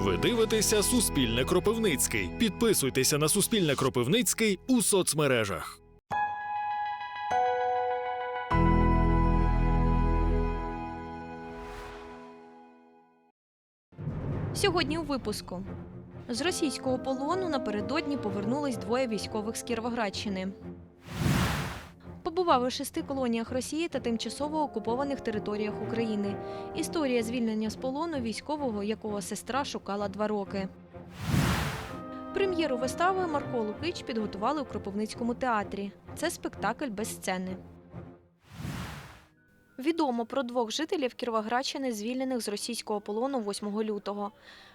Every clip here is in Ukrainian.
Ви дивитеся Суспільне Кропивницький. Підписуйтеся на Суспільне Кропивницький у соцмережах. Сьогодні у випуску. З російського полону напередодні повернулись двоє військових з Кіровоградщини. Побував у шести колоніях Росії та тимчасово окупованих територіях України. Історія звільнення з полону військового, якого сестра шукала два роки. Прем'єру вистави Марко Лукич підготували у Кропивницькому театрі. Це спектакль без сцени. Відомо про двох жителів Кіровоградщини, звільнених з російського полону 8 лютого.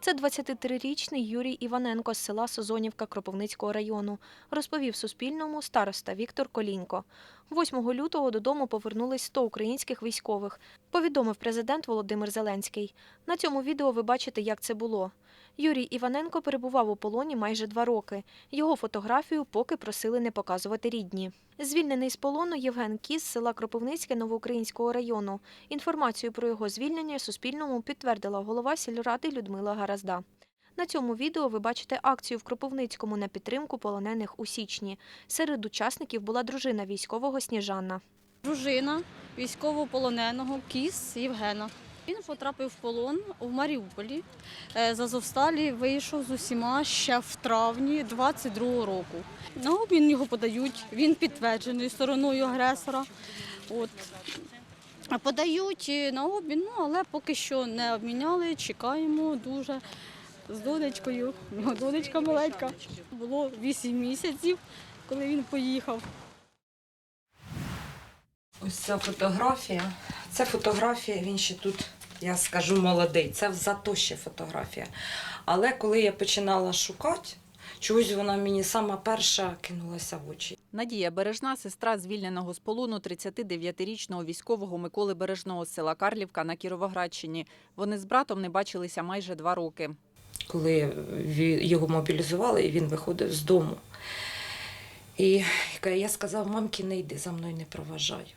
Це 23-річний Юрій Іваненко з села Созонівка Кропивницького району, розповів Суспільному староста Віктор Колінько. 8 лютого додому повернулись 100 українських військових, повідомив президент Володимир Зеленський. На цьому відео ви бачите, як це було. Юрій Іваненко перебував у полоні майже два роки. Його фотографію поки просили не показувати рідні. Звільнений з полону Євген Кіс з села Кропивницьке Новоукраїнського району. Інформацію про його звільнення Суспільному підтвердила голова сільради Людмила Гаразда. На цьому відео ви бачите акцію в Кропивницькому на підтримку полонених у січні. Серед учасників була дружина військового Сніжанна. Дружина військовополоненого Кіс Євгена. Він потрапив в полон у Маріуполі. Е, З Азовсталі вийшов з усіма ще в травні 22-го року. На обмін його подають. Він підтверджений стороною агресора. От. Подають е, на обмін, ну але поки що не обміняли. Чекаємо дуже з донечкою. Донечка маленька. Було 8 місяців, коли він поїхав. Ось ця фотографія. Це фотографія, він ще тут, я скажу, молодий. Це зато ще фотографія. Але коли я починала шукати, чогось вона мені сама перша кинулася в очі. Надія Бережна, сестра звільненого з полону 39-річного військового Миколи Бережного з села Карлівка на Кіровоградщині. Вони з братом не бачилися майже два роки. Коли його мобілізували, і він виходив з дому. І я сказав, мамки, не йди, за мною не проважай.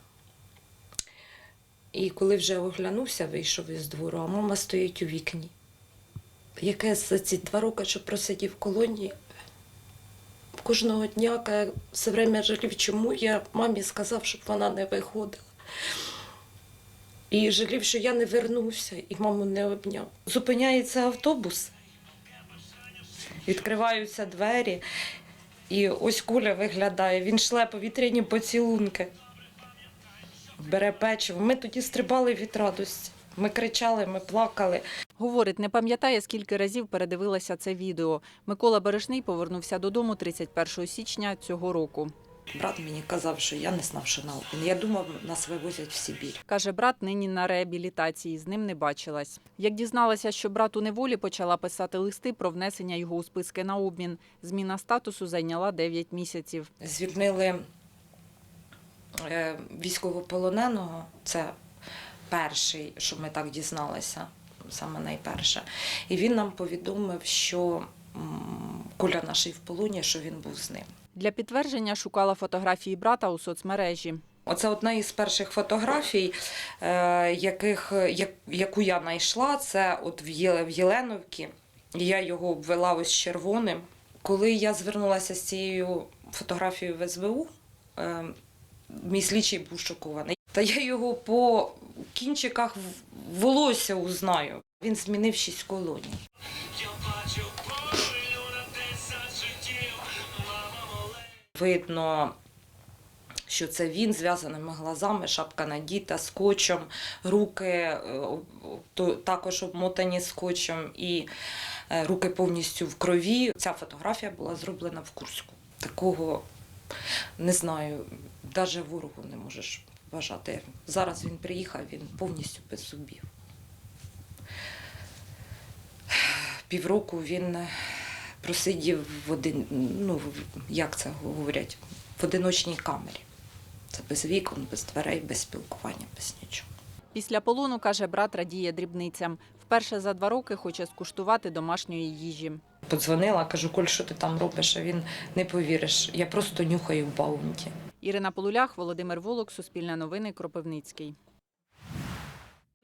І коли вже оглянувся, вийшов із двору, а мама стоїть у вікні. Яке за ці два роки, що просидів в колонії, кожного дня каже, все время жалів, чому я мамі сказав, щоб вона не виходила. І жалів, що я не вернувся і маму не обняв. Зупиняється автобус, відкриваються двері, і ось куля виглядає. Він шле повітряні поцілунки, бере печиво. Ми тоді стрибали від радості. Ми кричали, ми плакали. Говорить, не пам'ятає, скільки разів передивилася це відео. Микола Бережний повернувся додому 31 січня цього року. Брат мені казав, що я не знав, що на обмін. Я думав, нас вивозять в Сибір. Каже, брат нині на реабілітації, з ним не бачилась. Як дізналася, що брат у неволі почала писати листи про внесення його у списки на обмін. Зміна статусу зайняла 9 місяців. Звільнили військовополоненого. Це перший, що ми так дізналися, саме найперше. І він нам повідомив, що Коля наший в полоні, що він був з ним. Для підтвердження шукала фотографії брата у соцмережі. Оце одна із перших фотографій, е, яких, яку я знайшла, це от в Єленовці. Я його обвела ось червоним. Коли я звернулася з цією фотографією в СБУ, е, мій слідчий був шокований. Та я його по кінчиках волосся узнаю. Він змінив шість колоній. Видно, що це він зв'язаними глазами, шапка надіта, скотчем, руки е, то- також обмотані скотчем і е, руки повністю в крові. Ця фотографія була зроблена в Курську. Такого не знаю, навіть ворогу не можеш вважати. Зараз він приїхав, він повністю без зубів. Півроку він просидів в один, ну як це говорять, в одиночній камері. Це без вікон, без дверей, без спілкування, без нічого. Після полону, каже, брат радіє дрібницям. Вперше за два роки хоче скуштувати домашньої їжі. Подзвонила, кажу, Коль, що ти там робиш? А він не повіриш. Я просто нюхаю в баунті. Ірина Полулях, Володимир Волок, Суспільне новини, Кропивницький.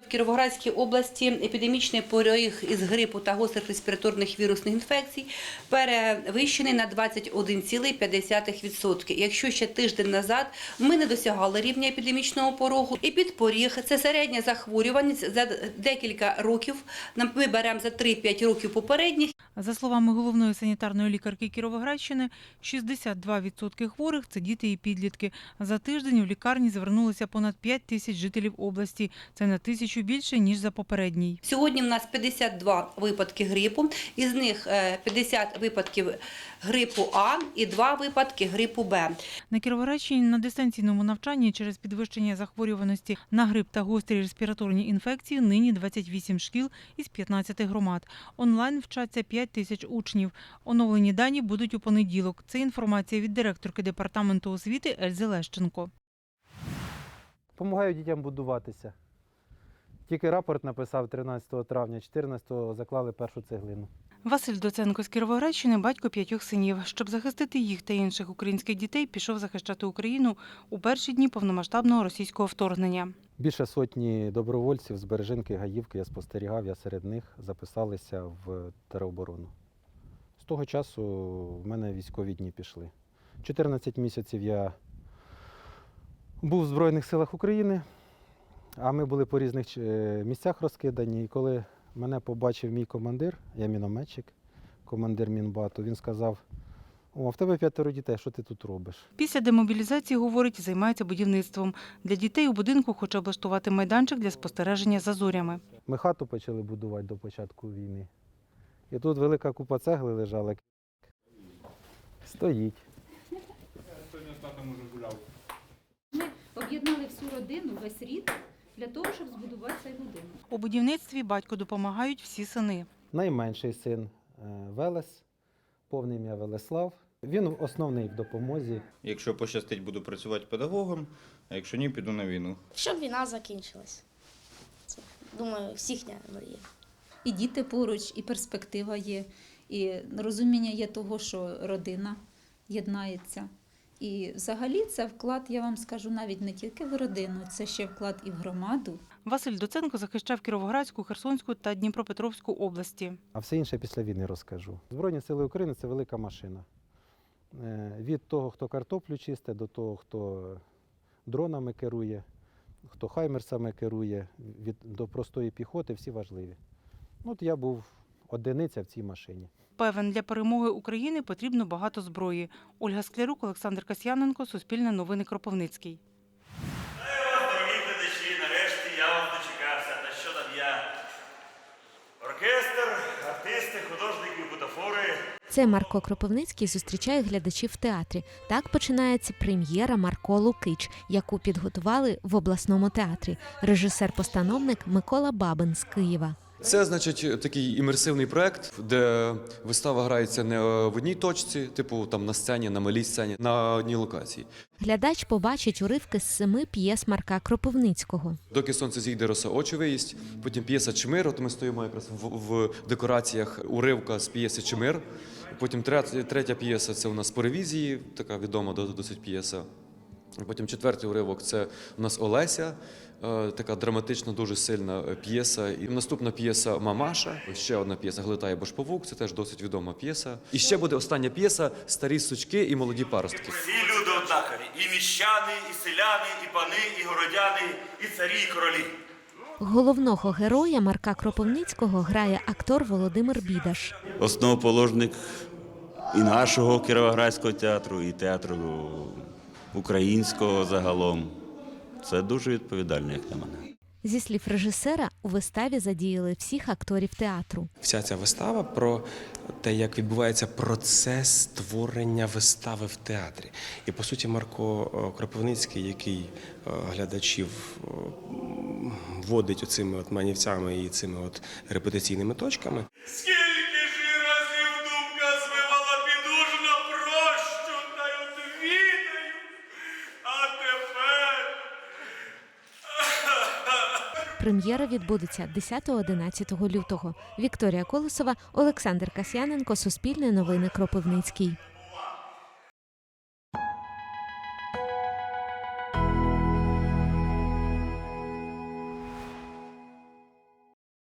В Кіровоградській області епідемічний поріг із грипу та гострих респіраторних вірусних інфекцій перевищений на 21,5%. Якщо ще тиждень назад ми не досягали рівня епідемічного порогу, і під поріг це середня захворюваність за декілька років. Ми беремо за 3-5 років попередніх. За словами головної санітарної лікарки Кіровоградщини, 62% хворих це діти і підлітки. За тиждень у лікарні звернулося понад 5 тисяч жителів області. Це на тисячу більше ніж за попередній. Сьогодні в нас 52 випадки грипу, із них е, 50 випадків грипу А і 2 випадки грипу Б. На Кіровоградщині на дистанційному навчанні через підвищення захворюваності на грип та гострі респіраторні інфекції нині 28 шкіл із 15 громад. Онлайн вчаться 5 тисяч учнів. Оновлені дані будуть у понеділок. Це інформація від директорки департаменту освіти Ельзи Лещенко. Помагаю дітям будуватися. Тільки рапорт написав 13 травня, 14-го заклали першу цеглину. Василь Доценко з Кіровоградщини, батько п'ятьох синів. Щоб захистити їх та інших українських дітей, пішов захищати Україну у перші дні повномасштабного російського вторгнення. Більше сотні добровольців з Бережинки, Гаївки я спостерігав, я серед них записалися в тероборону. З того часу в мене військові дні пішли. 14 місяців я був в Збройних силах України, а ми були по різних е, місцях розкидані. І коли мене побачив мій командир, я мінометчик, командир Мінбату, він сказав: О, в тебе п'ятеро дітей, що ти тут робиш? Після демобілізації, говорить, займається будівництвом. Для дітей у будинку хоче облаштувати майданчик для спостереження за зорями. Ми хату почали будувати до початку війни. І тут велика купа цегли лежала. Стоїть. Ми об'єднали всю родину, весь рід для того, щоб збудувати цей будинок. У будівництві батьку допомагають всі сини. Найменший син е, Велес, повне ім'я Велеслав. Він основний в допомозі. Якщо пощастить, буду працювати педагогом, а якщо ні, піду на війну. Щоб війна закінчилась. Це, думаю, всіхня мрія. І діти поруч, і перспектива є, і розуміння є того, що родина єднається. І взагалі це вклад, я вам скажу, навіть не тільки в родину, це ще вклад і в громаду. Василь Доценко захищав Кіровоградську, Херсонську та Дніпропетровську області. А все інше після війни розкажу. Збройні сили України це велика машина. Е, Від того, хто картоплю чистить, до того, хто дронами керує, хто хаймерсами керує, від, до простої піхоти, всі важливі. Ну, От я був одиниця в цій машині. Певен, для перемоги України потрібно багато зброї. Ольга Склярук, Олександр Касьяненко, Суспільне новини Кропивницький. Нарешті я вам дочекався. Та що там я? Оркестр, артисти, художники, бутафори. Це Марко Кропивницький зустрічає глядачів в театрі. Так починається прем'єра Марко Лукич, яку підготували в обласному театрі. Режисер-постановник Микола Бабин з Києва. Це значить такий імерсивний проект, де вистава грається не в одній точці, типу там на сцені, на малій сцені, на одній локації. Глядач побачить уривки з семи п'єс Марка Кропивницького. Доки сонце зійде, роса очі виїсть. Потім п'єса Чмир. От ми стоїмо якраз в, в декораціях уривка з п'єси Чмир. Потім третя, третя п'єса це у нас по ревізії, така відома досить п'єса. Потім четвертий уривок це у нас Олеся, е, така драматична, дуже сильна е, п'єса. І наступна п'єса Мамаша. Ще одна п'єса Глитає Башповук, це теж досить відома п'єса. І ще буде остання п'єса Старі сучки і молоді паростки. Всі люди однакові. І міщани, і селяни, і пани, і городяни, і царі, і королі. Головного героя Марка Кропивницького грає актор Володимир Бідаш. Основоположник і нашого Кіровоградського театру, і театру українського загалом. Це дуже відповідально, як на мене. Зі слів режисера, у виставі задіяли всіх акторів театру. Вся ця вистава про те, як відбувається процес створення вистави в театрі. І по суті, Марко е, Кропивницький, який е, глядачів е, водить оцими от манівцями і цими от репетиційними точками. Прем'єра відбудеться 10-11 лютого. Вікторія Колосова, Олександр Касьяненко, Суспільне новини Кропивницький.